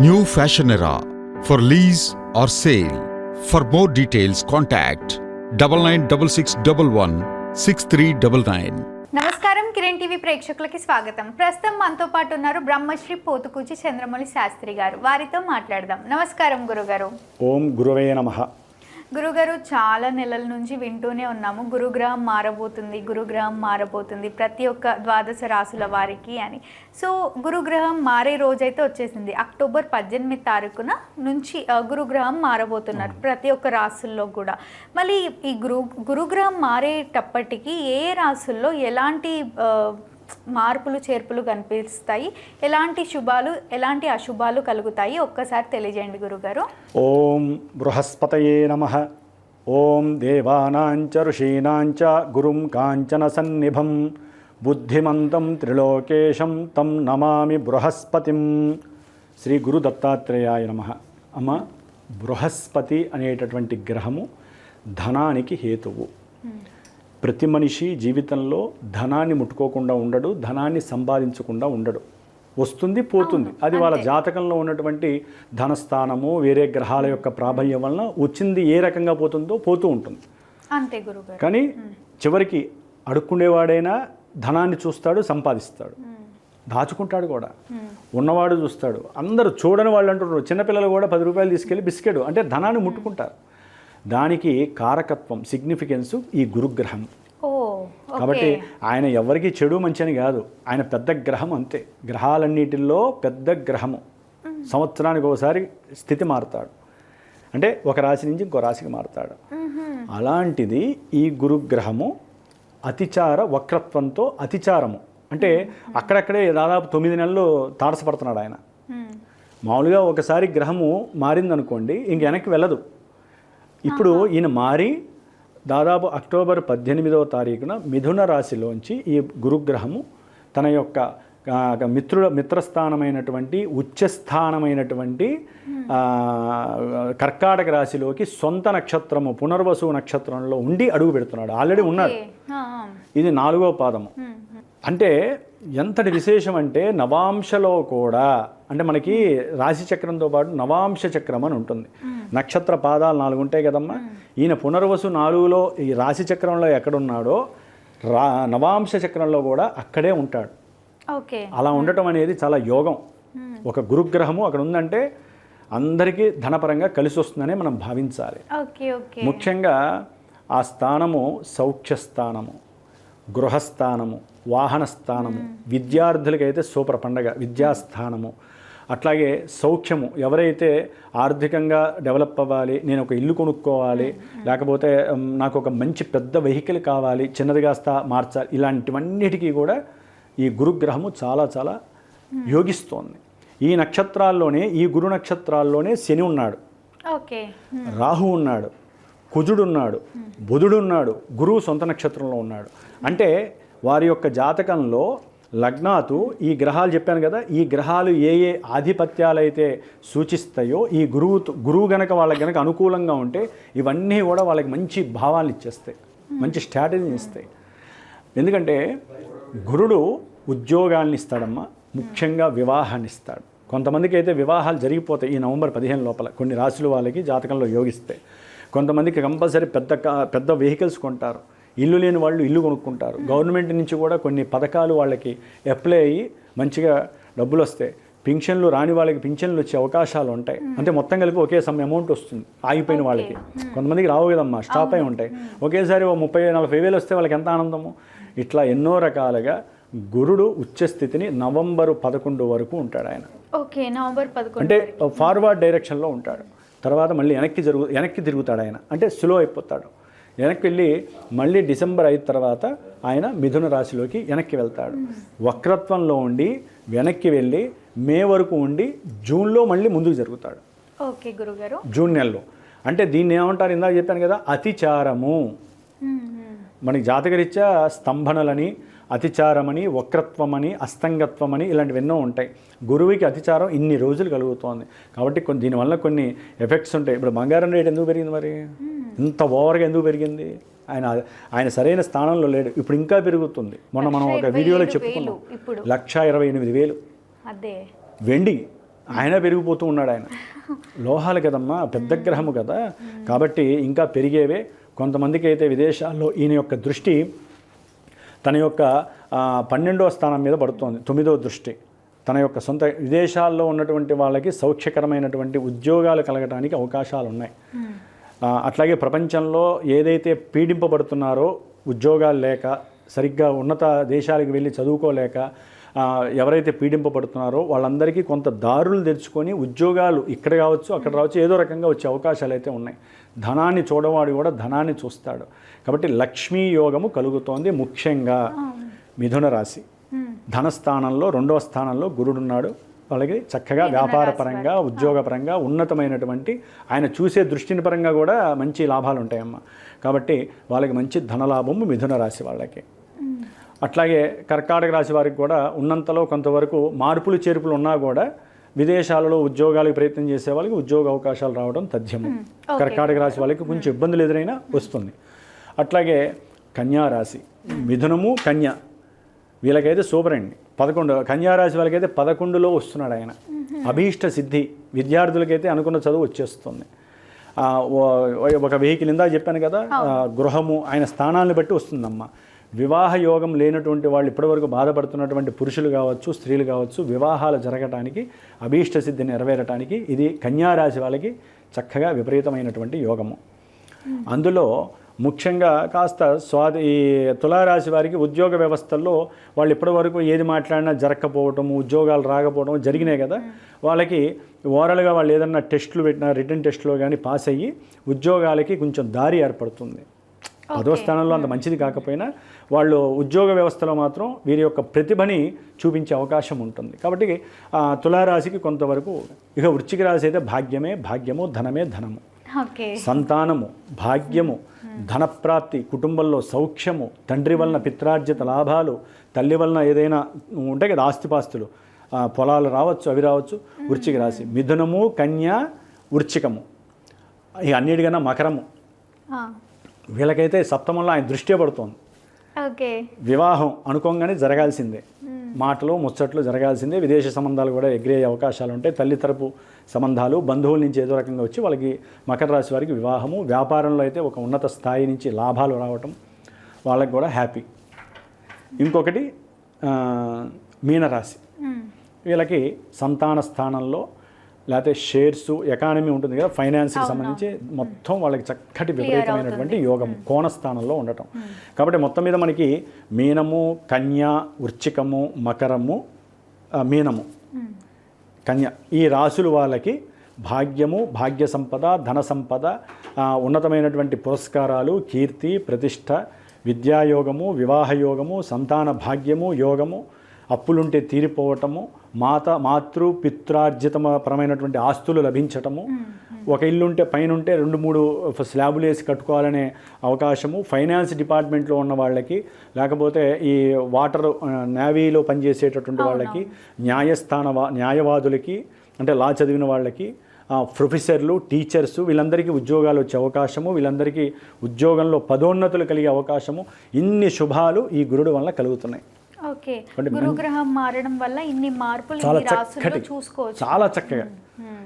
New fashion era for lease or sale for more details contact double nine double six double one six three double nine నమస్కారం Kiran TV ప్రేక్షకులకి స్వాగతం. ప్రస్తుతం మనతో పాటు ఉన్నారు బ్రహ్మశ్రీ పోతుకూచి చంద్రమౌళి శాస్త్రి గారు. వారితో మాట్లాడదాం. నమస్కారం గురుగారు. ఓం గురువే నమః. గురుగారు చాలా నెలల నుంచి వింటూనే ఉన్నాము. గురుగ్రహం మారబోతుంది గురుగ్రహం మారబోతుంది ప్రతి ఒక్క ద్వాదశ రాసుల వారికి అని. సో గురుగ్రహం మారే రోజైతే వచ్చేసింది. అక్టోబర్ పద్దెనిమిది తారీఖున నుంచి గురుగ్రహం మారబోతున్నారు ప్రతి ఒక్క రాసుల్లో కూడా. మళ్ళీ ఈ గురు గురుగ్రహం మారేటప్పటికి ఏ రాసుల్లో ఎలాంటి మార్పులు చేర్పులు కనిపిస్తాయి. ఎలాంటి శుభాలు ఎలాంటి అశుభాలు కలుగుతాయి? ఒక్కసారి తెలియజేయండి గురుగారు. ఓం బృహస్పతయే నమ. ఓం దేవానాంచ ఋషీనాంచ గురుం కాంచన సన్నిభం. బుద్ధిమంతం త్రిలోకేశం తం నమామి బృహస్పతిం. శ్రీ గురు దత్తాత్రేయాయ నమ. అమ్మ బృహస్పతి అనేటటువంటి గ్రహము ధనానికి హేతువు. ప్రతి మనిషి జీవితంలో ధనాన్ని ముట్టుకోకుండా ఉండడు ధనాన్ని సంపాదించకుండా ఉండడు. వస్తుంది పోతుంది. అది వాళ్ళ జాతకంలో ఉన్నటువంటి ధనస్థానము వేరే గ్రహాల యొక్క ప్రాబల్యం వలన వచ్చింది ఏ రకంగా పోతుందో పోతూ ఉంటుంది. అంతే గురుగారు. కానీ చివరికి అడుక్కునేవాడైనా ధనాన్ని చూస్తాడు సంపాదిస్తాడు. దాచుకుంటాడు కూడా. ఉన్నవాడు చూస్తాడు. అందరూ చూడని వాళ్ళు అంటున్నారు. చిన్నపిల్లలు కూడా పది రూపాయలు తీసుకెళ్ళి బిస్కెట్ అంటే ధనాన్ని ముట్టుకుంటారు. దానికి కారకత్వం సిగ్నిఫికెన్స్ ఈ గురుగ్రహం. కాబట్టి ఆయన ఎవరికి చెడు మంచి అని కాదు. ఆయన పెద్ద గ్రహం అంతే. గ్రహాలన్నిటిల్లో పెద్ద గ్రహము. సంవత్సరానికి ఒకసారి స్థితి మారుతాడు. అంటే ఒక రాశి నుంచి ఇంకో రాశికి మారుతాడు. అలాంటిది ఈ గురుగ్రహము అతిచార వక్రత్వంతో అతిచారము. అంటే అక్కడక్కడే దాదాపు తొమ్మిది నెలలు తారసపడుతున్నాడు ఆయన. మ్మ్. మామూలుగా ఒకసారి గ్రహము మారిందనుకోండి ఇంక వెనక్కి వెళ్ళదు. ఇప్పుడు ఈయన మారి దాదాపు అక్టోబర్ పద్దెనిమిదవ తారీఖున మిథున రాశిలోంచి ఈ గురుగ్రహము తన యొక్క మిత్రుల మిత్రస్థానమైనటువంటి ఉచ్చస్థానమైనటువంటి కర్కాటక రాశిలోకి సొంత నక్షత్రము పునర్వసు నక్షత్రంలో ఉండి అడుగు పెడుతున్నాడు. ఆల్రెడీ ఉన్నాడు. ఇది నాలుగో పాదము. అంటే ఎంతటి విశేషం అంటే నవాంశలో కూడా అంటే మనకి రాశి చక్రంతో పాటు నవాంశ చక్రం అని ఉంటుంది. నక్షత్ర పాదాలు నాలుగు ఉంటాయి కదమ్మా. ఈయన పునర్వసు నాలుగులో ఈ రాశి చక్రంలో ఎక్కడున్నాడో రా నవాంశ చక్రంలో కూడా అక్కడే ఉంటాడు. ఓకే. అలా ఉండటం అనేది చాలా యోగం. ఒక గురుగ్రహము అక్కడ ఉందంటే అందరికీ ధనపరంగా కలిసి వస్తుందనే మనం భావించాలి. Okay okay. ముఖ్యంగా ఆ స్థానము సౌఖ్య స్థానము గృహస్థానము వాహన స్థానము విద్యార్థులకైతే సూపర్ పండగ విద్యాస్థానము అట్లాగే సౌఖ్యము. ఎవరైతే ఆర్థికంగా డెవలప్ అవ్వాలి నేను ఒక ఇల్లు కొనుక్కోవాలి లేకపోతే నాకు ఒక మంచి పెద్ద వెహికల్ కావాలి చిన్నదిగా స్థా మార్చాలి ఇలాంటివన్నిటికీ కూడా ఈ గురుగ్రహము చాలా చాలా యోగిస్తోంది. ఈ నక్షత్రాల్లోనే ఈ గురు నక్షత్రాల్లోనే శని ఉన్నాడు. ఓకే. రాహు ఉన్నాడు కుజుడున్నాడు బుధుడున్నాడు గురువు సొంత నక్షత్రంలో ఉన్నాడు. అంటే వారి యొక్క జాతకంలో లగ్నాతు ఈ గ్రహాలు చెప్పాను కదా ఈ గ్రహాలు ఏ ఏ ఆధిపత్యాలు అయితే సూచిస్తాయో ఈ గురువు గురువు గనక వాళ్ళకి గనక అనుకూలంగా ఉంటే ఇవన్నీ కూడా వాళ్ళకి మంచి భావాలు ఇచ్చేస్తాయి మంచి స్ట్రాటజీని ఇస్తాయి. ఎందుకంటే గురుడు ఉద్యోగాల్ని ఇస్తాడమ్మా ముఖ్యంగా వివాహాన్ని ఇస్తాడు. కొంతమందికి అయితే వివాహాలు జరిగిపోతాయి ఈ నవంబర్ పదిహేను లోపల కొన్ని రాశులు వాళ్ళకి జాతకంలో యోగిస్తాయి కొంతమందికి కంపల్సరీ పెద్ద కా- పెద్ద వెహికల్స్ కొంటారు. ఇల్లు లేని వాళ్ళు ఇల్లు కొనుక్కుంటారు. గవర్నమెంట్ నుంచి కూడా కొన్ని పథకాలు వాళ్ళకి అప్లై అయ్యి మంచిగా డబ్బులు వస్తాయి పింఛన్లు రాని వాళ్ళకి పింఛన్లు వచ్చే అవకాశాలు ఉంటాయి. అంటే మొత్తం కలిపి ఒకే సమ్ అమౌంట్ వస్తుంది. ఆగిపోయిన వాళ్ళకి. కొంతమందికి రావు కదమ్మా స్టాప్ అయి ఉంటాయి. ఒకేసారి ఓ ముప్పై నలభై వేలు వస్తే వాళ్ళకి ఎంత ఆనందము? ఇట్లా ఎన్నో రకాలుగా గురుడు ఉచ్చస్థితిని నవంబరు పదకొండు వరకు ఉంటాడు ఆయన. ఓకే నవంబర్ పదకొండు అంటే ఫార్వర్డ్ డైరెక్షన్లో ఉంటాడు. తర్వాత మళ్ళీ వెనక్కి జరుగు వెనక్కి తిరుగుతాడు ఆయన. అంటే స్లో అయిపోతాడు. వెనక్కి వెళ్ళి మళ్ళీ డిసెంబర్ అయిన తర్వాత ఆయన మిథున రాశిలోకి వెనక్కి వెళ్తాడు. వక్రత్వంలో ఉండి వెనక్కి వెళ్ళి మే వరకు ఉండి జూన్లో మళ్ళీ ముందుకు జరుగుతాడు. ఓకే గురుగారు. జూన్ నెలలో. అంటే దీన్ని ఏమంటారు? ఇందాక చెప్పాను కదా అతిచారము. మనకి జాతకరీత్యా స్తంభనలని అతిచారమని వక్రత్వమని అస్తంగత్వమని ఇలాంటివి ఎన్నో ఉంటాయి. గురువుకి అతిచారం ఇన్ని రోజులు కలుగుతోంది. కాబట్టి కొన్ని దీనివల్ల కొన్ని ఎఫెక్ట్స్ ఉంటాయి. ఇప్పుడు బంగారం రేట్ ఎందుకు పెరిగింది మరి? ఇంత ఓవర్గా ఎందుకు పెరిగింది? ఆయన ఆయన సరైన స్థానంలో లేడు. ఇప్పుడు ఇంకా పెరుగుతుంది. మొన్న మనం ఒక వీడియోలో చెప్పుకున్నాం. లక్ష ఇరవై ఎనిమిది వేలు. అదే. వెండి. ఆయన పెరిగిపోతూ ఉన్నాడు ఆయన. లోహాలు కదమ్మా పెద్ద గ్రహము కదా. కాబట్టి ఇంకా పెరిగేవే. కొంతమందికి అయితే విదేశాల్లో ఈయన యొక్క దృష్టి తన యొక్క పన్నెండవ స్థానం మీద పడుతోంది. తొమ్మిదవ దృష్టి. తన యొక్క సొంత విదేశాల్లో ఉన్నటువంటి వాళ్ళకి సౌఖ్యకరమైనటువంటి ఉద్యోగాలు కలగడానికి అవకాశాలు ఉన్నాయి ఆ, అట్లాగే ప్రపంచంలో ఏదైతే పీడింపబడుతున్నారో ఉద్యోగాలు లేక సరిగ్గా ఉన్నత దేశాలకు వెళ్ళి చదువుకోలేక ఎవరైతే పీడింపబడుతున్నారో వాళ్ళందరికీ కొంత దారులు తెరుచుకొని ఉద్యోగాలు ఇక్కడ కావచ్చు అక్కడ రావచ్చు ఏదో రకంగా వచ్చే అవకాశాలు అయితే ఉన్నాయి. ధనాన్ని చూడవాడు కూడా ధనాన్ని చూస్తాడు. కాబట్టి లక్ష్మీ యోగము కలుగుతోంది ముఖ్యంగా మిథున రాశి. ధనస్థానంలో రెండవ స్థానంలో గురుడున్నాడు వాళ్ళకి చక్కగా వ్యాపార పరంగా ఉద్యోగపరంగా ఉన్నతమైనటువంటి ఆయన చూసే దృష్టిని పరంగా కూడా మంచి లాభాలు ఉంటాయమ్మ. కాబట్టి వాళ్ళకి మంచి ధనలాభము మిథున రాశి వాళ్ళకి. అట్లాగే కర్కాటక రాశి వారికి కూడా ఉన్నంతలో కొంతవరకు మార్పులు చేర్పులు ఉన్నా కూడా విదేశాలలో ఉద్యోగాలకు ప్రయత్నం చేసే వాళ్ళకి ఉద్యోగ అవకాశాలు రావడం తథ్యము. కర్కాటక రాశి వాళ్ళకి కొంచెం ఇబ్బందులు ఎదురైనా వస్తుంది. అట్లాగే కన్యా రాశి మిథునము కన్య వీళ్ళకైతే సూపర్ అండి. పదకొండు కన్యా రాశి వాళ్ళకైతే పదకొండులో వస్తున్నాడు ఆయన. అభీష్ట సిద్ధి విద్యార్థులకైతే అనుకున్న చదువు వచ్చేస్తుంది. ఒక వెహికల్ ఇందా చెప్పాను కదా గృహము ఆయన స్థానాలను బట్టి వస్తుందమ్మా. వివాహ యోగం లేనటువంటి వాళ్ళు ఇప్పటివరకు బాధపడుతున్నటువంటి పురుషులు కావచ్చు స్త్రీలు కావచ్చు వివాహాలు జరగటానికి అభీష్ట సిద్ధి నెరవేరటానికి ఇది కన్యారాశి వాళ్ళకి చక్కగా విపరీతమైనటువంటి యోగము. అందులో ముఖ్యంగా కాస్త స్వాది ఈ తులారాశి వారికి ఉద్యోగ వ్యవస్థల్లో వాళ్ళు ఇప్పటివరకు ఏది మాట్లాడినా జరగకపోవటం ఉద్యోగాలు రాకపోవడం జరిగినాయి కదా. వాళ్ళకి ఓవరాల్గా వాళ్ళు ఏదన్నా టెస్టులు పెట్టినా రిటర్న్ టెస్ట్లో కానీ పాస్ అయ్యి ఉద్యోగాలకి కొంచెం దారి ఏర్పడుతుంది. పదో స్థానంలో అంత మంచిది కాకపోయినా వాళ్ళు ఉద్యోగ వ్యవస్థలో మాత్రం వీరి యొక్క ప్రతిభని చూపించే అవకాశం ఉంటుంది. కాబట్టి తులారాశికి కొంతవరకు ఇక వృశ్చిక రాశి అయితే భాగ్యమే భాగ్యము ధనమే ధనము. సంతానము భాగ్యము ధనప్రాప్తి కుటుంబంలో సౌఖ్యము తండ్రి వలన పిత్రార్జిత లాభాలు తల్లి వలన ఏదైనా ఉంటాయి కదా ఆస్తిపాస్తులు పొలాలు రావచ్చు అవి రావచ్చు వృశ్చిక రాశి. మిథునము కన్య వృశ్చికము. ఇక అన్నిటికన్నా మకరము. వీళ్ళకైతే సప్తమంలో ఆయన దృష్టి పడుతోంది. ఓకే. వివాహం అనుకోగానే జరగాల్సిందే. మాటలు ముచ్చట్లు జరగాల్సిందే. విదేశ సంబంధాలు కూడా ఎగ్రే అవకాశాలు ఉంటాయి. తల్లి తరపు సంబంధాలు బంధువుల నుంచి ఏదో రకంగా వచ్చి వాళ్ళకి మకర రాశి వారికి వివాహము వ్యాపారంలో అయితే ఒక ఉన్నత స్థాయి నుంచి లాభాలు రావటం వాళ్ళకి కూడా హ్యాపీ. ఇంకొకటి మీనరాశి. వీళ్ళకి సంతాన స్థానంలో లేకపోతే షేర్స్ ఎకానమీ ఉంటుంది కదా ఫైనాన్స్కి సంబంధించి మొత్తం వాళ్ళకి చక్కటి విపరీతమైనటువంటి యోగం కోణ స్థానంలో ఉండటం. కాబట్టి మొత్తం మీద మనకి మీనము కన్య వృశ్చికము మకరము మీనము. కన్య. ఈ రాశులు వాళ్ళకి భాగ్యము భాగ్య సంపద ధన సంపద ఉన్నతమైనటువంటి పురస్కారాలు కీర్తి ప్రతిష్ట విద్యాయోగము వివాహయోగము సంతాన భాగ్యము యోగము అప్పులుంటే తీరిపోవటము మాత మాతృ పిత్రార్జితమ పరమైనటువంటి ఆస్తులు లభించటము ఒక ఇల్లు ఉంటే పైన ఉంటే రెండు మూడు స్లాబులు వేసి కట్టుకోవాలనే అవకాశము ఫైనాన్స్ డిపార్ట్మెంట్లో ఉన్న వాళ్ళకి లేకపోతే ఈ వాటర్ నేవీలో పనిచేసేటటువంటి వాళ్ళకి న్యాయస్థాన వా- న్యాయవాదులకి అంటే లా చదివిన వాళ్ళకి ప్రొఫెసర్లు టీచర్స్ వీళ్ళందరికీ ఉద్యోగాలు వచ్చే అవకాశము వీళ్ళందరికీ ఉద్యోగంలో పదోన్నతులు కలిగే అవకాశము ఇన్ని శుభాలు ఈ గురుడు వల్ల కలుగుతున్నాయి. ఓకే. గురుగ్రహం మారడం వల్ల ఇన్ని మార్పులు చాలా చక్కటి చూసుకోవచ్చు. చాలా చక్కగా.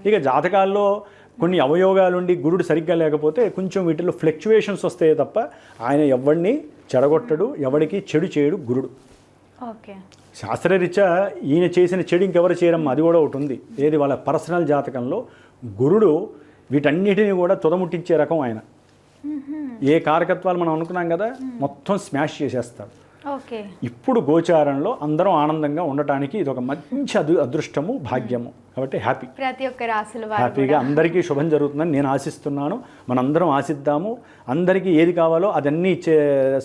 ఇక జాతకాల్లో కొన్ని అవయోగాలు ఉండి గురుడు సరిగ్గా లేకపోతే కొంచెం వీటిలో ఫ్లక్చువేషన్స్ వస్తాయి తప్ప ఆయన ఎవరిని చెడగొట్టడు ఎవరికి చెడు చేయడు గురుడు. ఓకే. శాస్త్రరీత్యా ఈయన చేసిన చెడు ఇంకెవరు చేయరమ్మా? అది కూడా ఒకటి ఉంది. ఏది వాళ్ళ పర్సనల్ జాతకంలో గురుడు వీటన్నిటిని కూడా తుదముట్టించే రకం ఆయన. ఏ కారకత్వాలు మనం అనుకున్నాం కదా మొత్తం స్మాష్ చేసేస్తాడు. ఇప్పుడు గోచారంలో అందరం ఆనందంగా ఉండటానికి ఇది ఒక మంచి అదృ అదృష్టము భాగ్యము. కాబట్టి హ్యాపీ. ప్రతి ఒక్క వారు హ్యాపీగా అందరికీ శుభం జరుగుతుందని నేను ఆశిస్తున్నాను. మనందరం ఆశిద్దాము. అందరికీ ఏది కావాలో అదన్నీ ఇచ్చే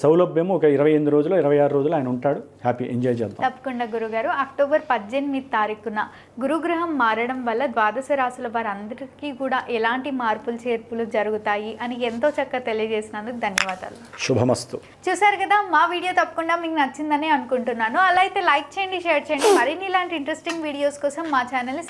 సౌలభ్యము ఒక ఇరవై ఎనిమిది రోజులు ఇరవై ఆరు రోజులు ఆయన ఉంటాడు. హ్యాపీ. ఎంజాయ్ చేద్దాం. తప్పకుండా గురుగారు. అక్టోబర్ పద్దెనిమిది తారీఖున గురుగ్రహం మారడం వల్ల ద్వాదశ రాశుల వారందరికీ కూడా ఎలాంటి మార్పులు చేర్పులు జరుగుతాయి అని ఎంతో చక్కగా తెలియజేసినందుకు ధన్యవాదాలు. శుభమస్తు. చూసారు కదా మా వీడియో తప్పకుండా మీకు నచ్చిందని అనుకుంటున్నాను. అలా అయితే లైక్ చేయండి షేర్ చేయండి. మరిన్ని ఇలాంటి ఇంట్రెస్టింగ్ వీడియోస్ కోసం మా ఛానల్ని